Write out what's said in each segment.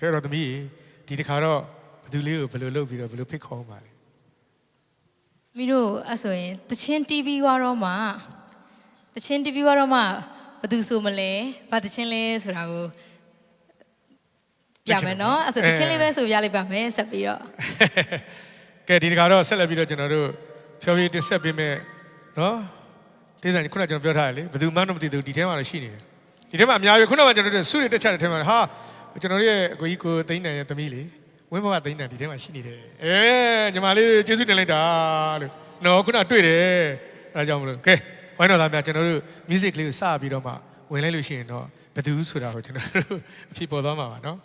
ကဲတော့သမီးဒီတစ်ခါတော့ဘယ်သူလေးကိုဘယ်လိုလုပ်ပြီးတော့ဘယ်လိုဖိတ်ခေါ်မှာလဲမိတို့အဲ့ဆိုရင်တချင်း TV ွားတော့မှတချင်း TV ွားတော့မှဘယ်သူဆိုမလဲဘာတချင်းလဲဆိုတာကိုပြမယ်နော်အဲ့ဆိုတချင်းလေးပဲဆိုပြလိုက်ပါမယ်ဆက်ပြီးတော့ကဲဒီတစ်ခါတော့ဆက်လက်ပြီးတော့ကျွန်တော်တို့ဖြောပြတင်ဆက်ပေးမယ်နော်ဒီဆိုင်ခုနကကျွန်တော်ပြောထားတယ်လေဘယ်သူမှတော့မသိသေးဘူးဒီထဲမှာတော့ရှိနေတယ်ဒီထဲမှာအများကြီးခုနကကျွန်တော်တို့စုရတက်ချတဲ့ထဲမှာဟာ ကျွန်တော်တို့ရဲ့အကိုကြီးကိုသိန်းနိုင်ရဲ့သမီးလေဝင်းဘဝသိန်းနိုင်ဒီထဲမှာရှိနေတယ်အဲညီမလေးကျေးဇူးတင်လိုက်တာလို့နော်ခုနတွေ့တယ်အဲဒါကြောင့်မလို့ကဲဝိုင်းတော်သားများကျွန်တော်တို့ music လေးကိုစပြီးတော့မှဝင်လိုက်လို့ရှိရင်တော့ဘယ်သူဆိုတာကိုကျွန်တော်တို့အဖြစ်ပေါ်သွားမှာပါနော်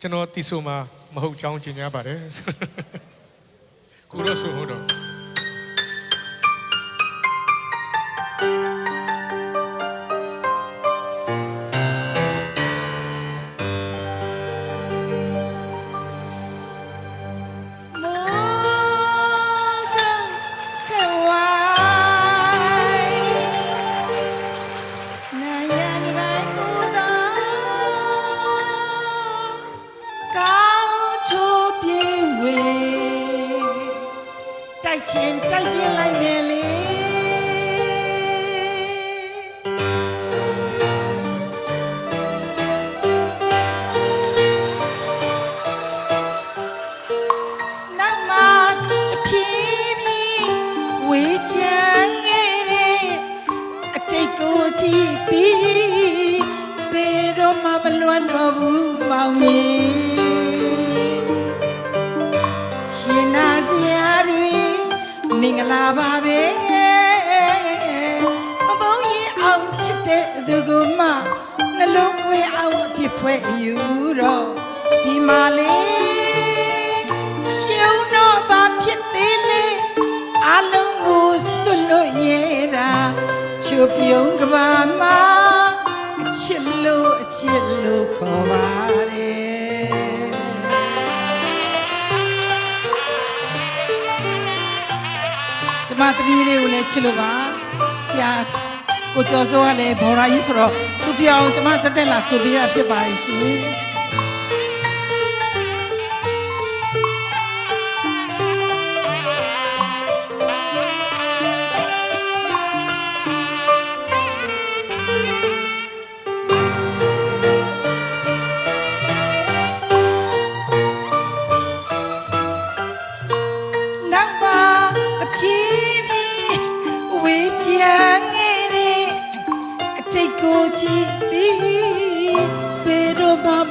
ကျွန်တော်တီဆိုမှာမဟုတ်ကြောင်းကျင်ညာပါတယ်ကိုလို့ဆိုဟုတ်တော့ တိုက်ချင်တိုက်ပြလိုက်မယ်လေနောက်မှအဖြည်းဖြည်းဝေးချမ်းခဲ့တဲ့အတိတ်ကိုကြည့်ပြီးဘယ်တော့မှမလွတ်တော့ဘူးမောင်ကြီး မင်္ဂလာပါပဲမပုံရင်အောင်ချစ်တဲ့သူကမှနှလုံးသွင်းအောင်အပြစ်ဖွဲ့ယူတော့ဒီမှာလေးရှုံတော့ဘာဖြစ်သေးလဲအလုံးကိုစွတ်လို့ရတာချိုးပြုံးကဘာမှာအချစ်လို့အချစ်လို့ခေါ်ပါ မသမီးလေးကိုလည်းချစ်လို့ပါဆရာကိုကျော်စိုးကလည်းဘော်ရာကြီးဆိုတော့သူပြောင်းကျမတက်တက်လာဆိုပေးရဖြစ်ပါရဲ့ရှင်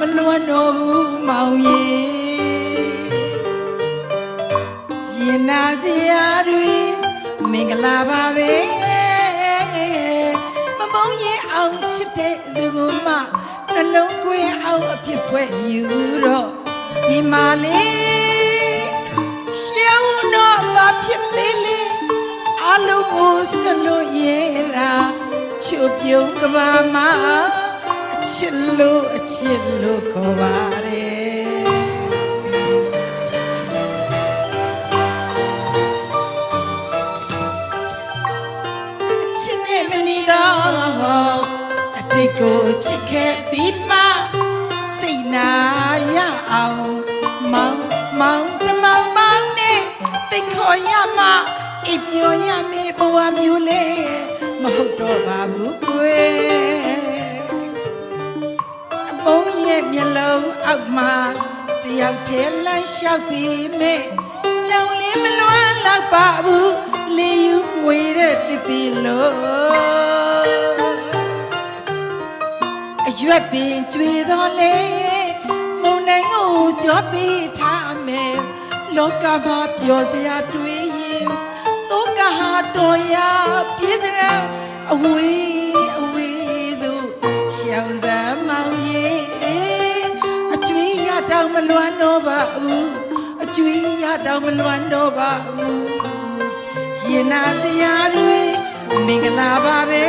မှမလွတ်တော့ဘူးမောင်ရေရင်နာစရာတွေမင်္ဂလာပါပဲမမုန်းရင်အောင်ချစ်တဲ့သူကမှနှလုံးသွင်းအောင်အဖြစ်ဖွဲ့ယူတော့ဒီမှာလေးရှောင်းတော့ဘာဖြစ်သေးလဲအလုံးကိုစလို့ရဲတာချုပ်ပြုံးကဘာမှာအ ချစ်လို့အချစ်လို့ခေါ်ပါတယ်အချစ်နဲ့မနီတော့အတိတ်ကိုချစ်ခဲ့ပြီးမှစိတ်နာရအောင်မောင်မောင်တမောင်မောင်နဲ့တိတ်ခေါ်ရမှအိပ်ပျော်ရမယ်ဘဝမျိုးလဲမဟုတ်တော့ပါဘူးကွယ် အမုန်းရဲ့မျက်လုံးအောက်မှာတယောက်တည်းလမ်းလျှောက်ပြီးမဲ့လုံလေးမလွမ်းတော့ပါဘူးလေယူငွေတဲ့တစ်ပီလို့အရွက်ပင်ကျွေတော်လေမုန်တိုင်းကိုကြောပေးထားမယ်လောကမှာပျော်စရာတွေ့ရင်တောကဟာတော်ရပြေးစရာအဝေးအဝေး တော့ပါဘူးအကျွေးရတောင်မလွမ်းတော့ပါဘူးရင်နာစရာတွေမင်္ဂလာပါပဲ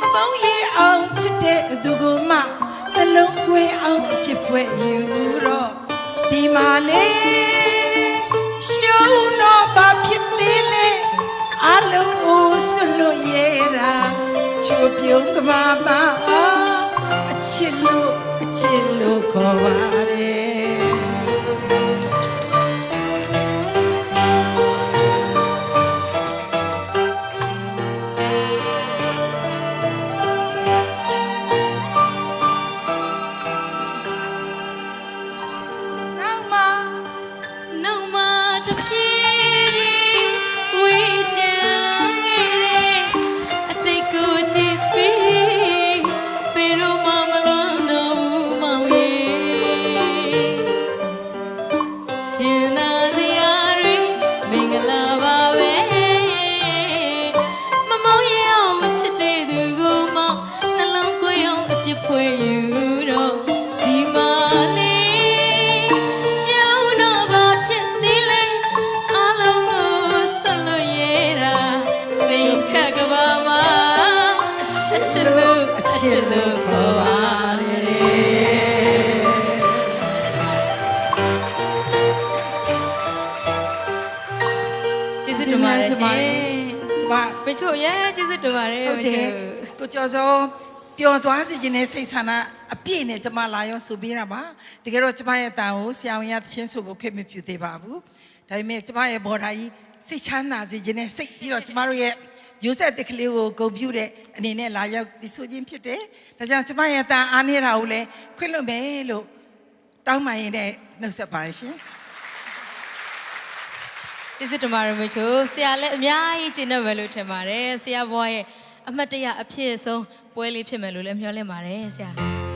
မပေါင်းရအောင်ချစ်တဲ့သူကမှနှလုံးသွင်းအောင်အဖြစ်ဖွဲ့ယူတော့ဒီမှာလေရှုံးတော့ဘာဖြစ်သေးလဲအလုံးကိုဆွလို့ရတာချိုးပြုံးကဘာမှာအချချစ်လို့ အချစ်လို့ခေါ်ပါတယ်နောက်မှနောက်မှတစ်ဖြ ပါတယ်ရှင်ကျမမချိုရဲ့ကျေးဇူးတင်ပါတယ်ဟုတ်မတယ်ချိုကိုကျော်စောပျော်သွားစေခြင်းနဲ့စိတ်ဆန္ဒအပြည့်နဲ့ကျမလာရောဆိုပေးတာပါတကယ်တော့ကျမရဲ့တန်ကိုဆရာဝန်ရသချင်းဆိုဖို့ခွင့်မပြုသေးပါဘူးဒါပေမဲ့ကျမရဲ့ဘော်ဒါကြီးစိတ်ချမ်းသာစေခြင်းနဲ့စိတ်ပြီးတော့ကျမတို့ရဲ့မျိုးဆက်တစ်ကလေးကိုဂုဏ်ပြုတဲ့အနေနဲ့လာရောက်ဒီဆိုခြင်းဖြစ်တယ်ဒါကြောင့်ကျမရဲ့တန်အားနေတာကိုလည်းခွင့်လွှတ်မယ်လို့တောင်းပန်ရင်လည်းနှုတ်ဆက်ပါရရှင် ကျေးဇူးတင်ပါတယ်မချိုဆရာလည်းအများကြီးကျင့်တတ်မယ်လို့ထင်ပါတယ်ဆရာဘွားရဲ့အမတ်တရအဖြစ်ဆုံးပွဲလေးဖြစ်မယ်လို့လည်းမျှော်လင့်ပါတယ်ဆရာ